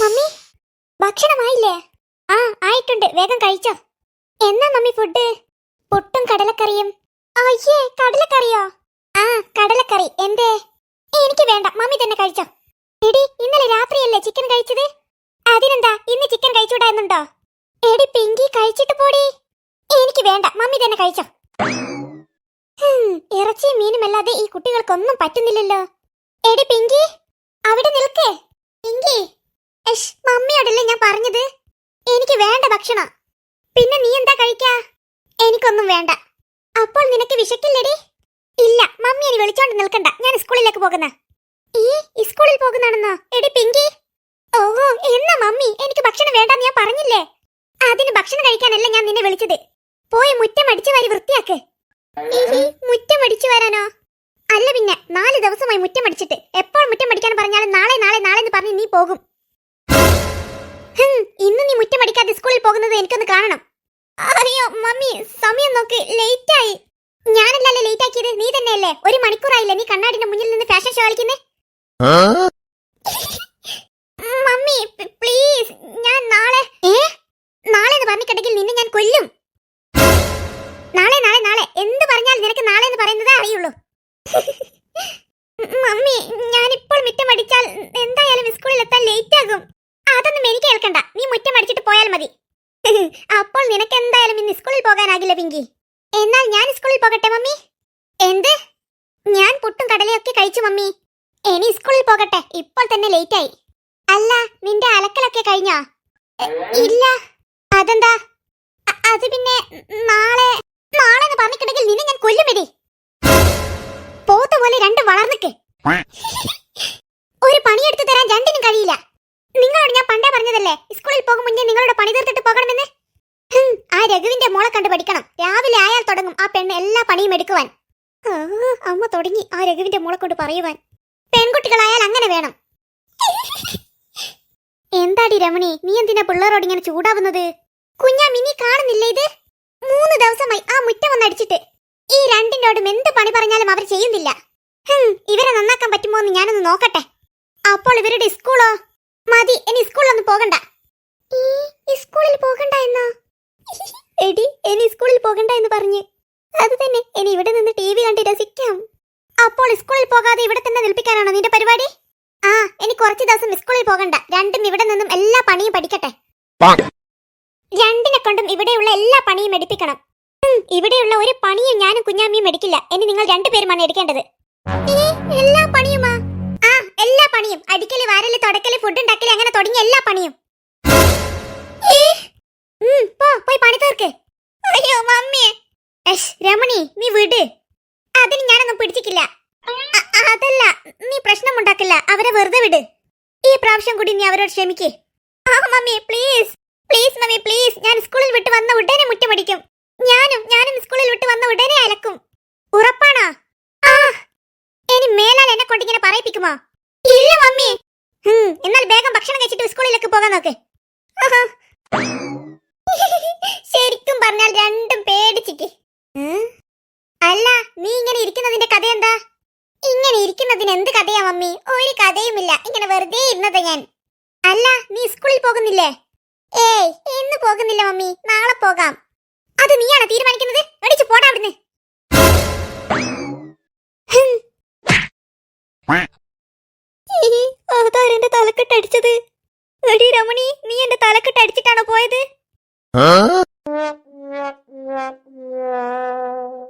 Mummy ഭക്ഷണമായില്ലേ? ആ ആയിട്ടുണ്ട്. വേഗം കഴിച്ചോ. എന്നാ മമ്മി ഫുഡ് പൊട്ടും കടലക്കറിയും. അയ്യേ കടലക്കറിയോ? ആ കടലക്കറി. എന്തേ? എനിക്ക് വേണ്ട. മമ്മി തന്നെ കഴിച്ചോ. എടി ഇന്നലെ രാത്രിയല്ലേ ചിക്കൻ കഴിച്ചത്? അതിനെന്താ ഇന്ന് ചിക്കൻ കഴിച്ചുകൂടായിരുന്നുണ്ടോ എടി പിങ്കി കഴിച്ചിട്ട് പോടി. എനിക്ക് വേണ്ട. മമ്മി തന്നെ കഴിച്ചോ. ഇറച്ചിയും മീനും അല്ലാതെ ഈ കുട്ടികൾക്കൊന്നും പറ്റുന്നില്ലല്ലോ. എടി പിങ്കി അവിടെ നിൽക്കേ പിങ്കി എഷ് മമ്മിയോടല്ലേ ഞാൻ പറഞ്ഞത് എനിക്ക് വേണ്ട ഭക്ഷണം. പിന്നെ നീ എന്താ കഴിക്കാ? എനിക്കൊന്നും വേണ്ട. അപ്പോൾ നിനക്ക് വിശക്കില്ലടി? ഇല്ല മമ്മി ഇനി വിളിച്ചോണ്ട് നിൽക്കണ്ട. ഞാൻ സ്കൂളിലേക്ക് പോകുന്ന. ഈ സ്കൂളിൽ പോകുന്നാണെന്നോ? എടി പിങ്കി. ഓഹോ എന്നാ മമ്മി? എനിക്ക് ഭക്ഷണം വേണ്ടെന്ന് ഞാൻ പറഞ്ഞില്ലേ? അതിന് ഭക്ഷണം കഴിക്കാനല്ല ഞാൻ നിന്നെ വിളിച്ചത്. പോയി മുറ്റം അടിച്ചു വാരി വൃത്തിയാക്ക്. മുറ്റം അടിച്ചു വരാനോ? അല്ല പിന്നെ നാല് ദിവസമായി മുറ്റം അടിച്ചിട്ട്. എപ്പോൾ മുറ്റം അടിക്കാൻ പറഞ്ഞാലും നാളെ നാളെ നാളെ എന്ന് പറഞ്ഞ് നീ പോകും. ഇന്ന് നീ മുറ്റമടിക്കാതെ സ്കൂളിൽ പോകുന്നത് എനിക്കൊന്ന് കാണണം. അയ്യോ മമ്മി സമയം നോക്ക് ലേറ്റ് ആയി ഞാനല്ലല്ലേ ലേറ്റ് ആക്കിയത് നീ തന്നെയല്ലേ? ഒരു മണിക്കൂറായില്ലേ നീ കണ്ണാടിന്റെ മുന്നിൽ നിന്ന് ഫാഷൻ ഷോ കളിക്കുന്നേ? മമ്മി പ്ലീസ് ഞാൻ നാളെ ഏ? നാളെ എന്ന് പറഞ്ഞിട്ടുണ്ടെങ്കിൽ നിന്നെ ഞാൻ കൊല്ലും. നാളെ നാളെ നാളെ. എന്ത് പറഞ്ഞാൽ നിനക്ക് നാളെ എന്ന് പറയുന്നതേ അറിയുള്ളൂ. മമ്മി ഞാനിപ്പോൾ മിറ്റം അടിച്ചാൽ എന്തായാലും സ്കൂളിൽ എത്താൻ ലേറ്റ് ആകും അതൊന്നും എനിക്ക് കേൾക്കണ്ട. നീ മുറ്റം അടിച്ചിട്ട് പോയാൽ മതി. അപ്പോൾ നിനക്ക് എന്തായാലും ഇന്ന് സ്കൂളിൽ പോകാനാകില്ല പിങ്കി. എന്നാൽ ഞാൻ സ്കൂളിൽ പോകട്ടെ മമ്മി? എന്ത്? ഞാൻ പുട്ടും കടലയൊക്കെ കഴിച്ചു മമ്മി. ഇനി സ്കൂളിൽ പോകട്ടെ. ഇപ്പോൾ തന്നെ ലേറ്റ് ആയി അല്ല നിന്റെ അലക്കലൊക്കെ കഴിഞ്ഞോ? ഇല്ല. അതെന്താ? അത് പിന്നെ നാളെ നാളെ എന്ന് പറഞ്ഞിട്ടുണ്ടെങ്കിൽ നിന്നെ ഞാൻ കൊല്ലുമെടി പോത്ത പോലെ രണ്ട് വളർന്നിക്ക് ഒരു പണിയെടുത്ത് തരാൻ രണ്ടിനും കഴിയില്ല നിങ്ങളോട് ഞാൻ പണ്ടേ പറഞ്ഞതല്ലേ സ്കൂളിൽ പോകും മുന്നേ നിങ്ങളുടെ പണി തീർത്തിട്ട് പോകണമെന്ന് ഹും, ആ മോളെ കണ്ട് പഠിക്കണം. രാവിലെ ആയാൽ തുടങ്ങും ആ പെണ്ണ് എല്ലാ പണിയും എടുക്കുവാൻ. അമ്മ തുടങ്ങി ആ രഘുവിന്റെ മോളെ കൊണ്ട് പറയുവാൻ. പെൺകുട്ടികളായാൽ അങ്ങനെ വേണം. എന്താടി രമണി നീ എന്തിനാ പിള്ളേരോട് ഇങ്ങനെ ചൂടാവുന്നത്? കുഞ്ഞാ മിനി കാണുന്നില്ല ഇത്? മൂന്ന് ദിവസമായി ആ മുറ്റം ഒന്ന് അടിച്ചിട്ട്. ഈ രണ്ടിനോടും എന്ത് പണി പറഞ്ഞാലും അവർ ചെയ്യുന്നില്ല. ഇവരെ നന്നാക്കാൻ പറ്റുമോ എന്ന് ഞാനൊന്ന് നോക്കട്ടെ. അപ്പോൾ ഇവരുടെ സ്കൂളോ? മതി ഇനി സ്കൂളിലൊന്നും പോകണ്ട. ഈ സ്കൂളിൽ പോകണ്ട എന്നോ? എടി ഇനി സ്കൂളിൽ പോകണ്ട എന്ന് പറഞ്ഞ്. അത് തന്നെ ഇനി ഇവിടെ നിന്ന് ടി വി കണ്ട് രസിക്കാം. അപ്പോൾ സ്കൂളിൽ പോകാതെ ഇവിടെ തന്നെ നിൽപ്പിക്കാനാണോ നിന്റെ പരിപാടി? ആ ഇനി കുറച്ച് ദിവസം സ്കൂളിൽ പോകണ്ട. രണ്ടും ഇവിടെ നിന്നും എല്ലാ പണിയും പഠിക്കട്ടെ. രണ്ടിനെ കൊണ്ടും ഇവിടെയുള്ള എല്ലാ പണിയും എടുപ്പിക്കണം. ഇവിടെയുള്ള ഒരു പണിയും ഞാനും കുഞ്ഞാമ്മിയും എടുക്കില്ല. ഇനി നിങ്ങൾ രണ്ടുപേരുമാണ് എടുക്കേണ്ടത്. എല്ലാ പണിയുമാ? ആ എല്ലാ പണിയും. അടിക്കൽ വാരൽ തുടക്കൽ ഫുഡ് ഉണ്ടാക്കൽ അങ്ങനെ തുടങ്ങിയ എല്ലാ പണിയും ഈ, ഉം, പോ പോയി പണി തീർക്ക് അയ്യോ മമ്മി എഷ് രമണി നീ വിട്. അതിന് ഞാനൊന്നും പിടിച്ചിട്ടില്ല. അതല്ല നീ പ്രശ്നമുണ്ടാക്കില്ല. അവരെ വെറുതെ വിട്. ഈ പ്രാവശ്യം കൂടി നീ അവരോട് ക്ഷമിക്കേ. ആ mummy please please mummy please ഞാൻ സ്കൂളിൽ വിട്ട് വന്ന ഉടനെ മുറ്റമടിക്കും. ഞാനും ഞാനും സ്കൂളിൽ വിട്ട് വന്ന ഉടനെ അലക്കും. ഉറപ്പാണോ? ആ. ഇനി മേലാൽ എന്നെ കൊണ്ട് ഇങ്ങനെ പറയിപ്പിക്കുമോ? ഇല്ല മമ്മി. എന്നാൽ വേഗം ഭക്ഷണം കഴിച്ചിട്ട് സ്കൂളിലേക്ക് പോകാൻ നോക്ക്. ശരിക്കും വഴിയുമില്ല ഇങ്ങനെ വെറുതെ ഇരുന്നത് ഞാൻ. അല്ല നീ സ്കൂളിൽ പോകുന്നില്ലേ? ഏയ് ഇന്ന് പോകുന്നില്ല മമ്മി. നാളെ പോകാം. അത് നീയാണ് തീരുമാനിക്കുന്നത്? എടിച്ചു പോടാ അവിടുന്ന്. എടി രമണി നീ അടിച്ചിട്ടാണോ പോയത്?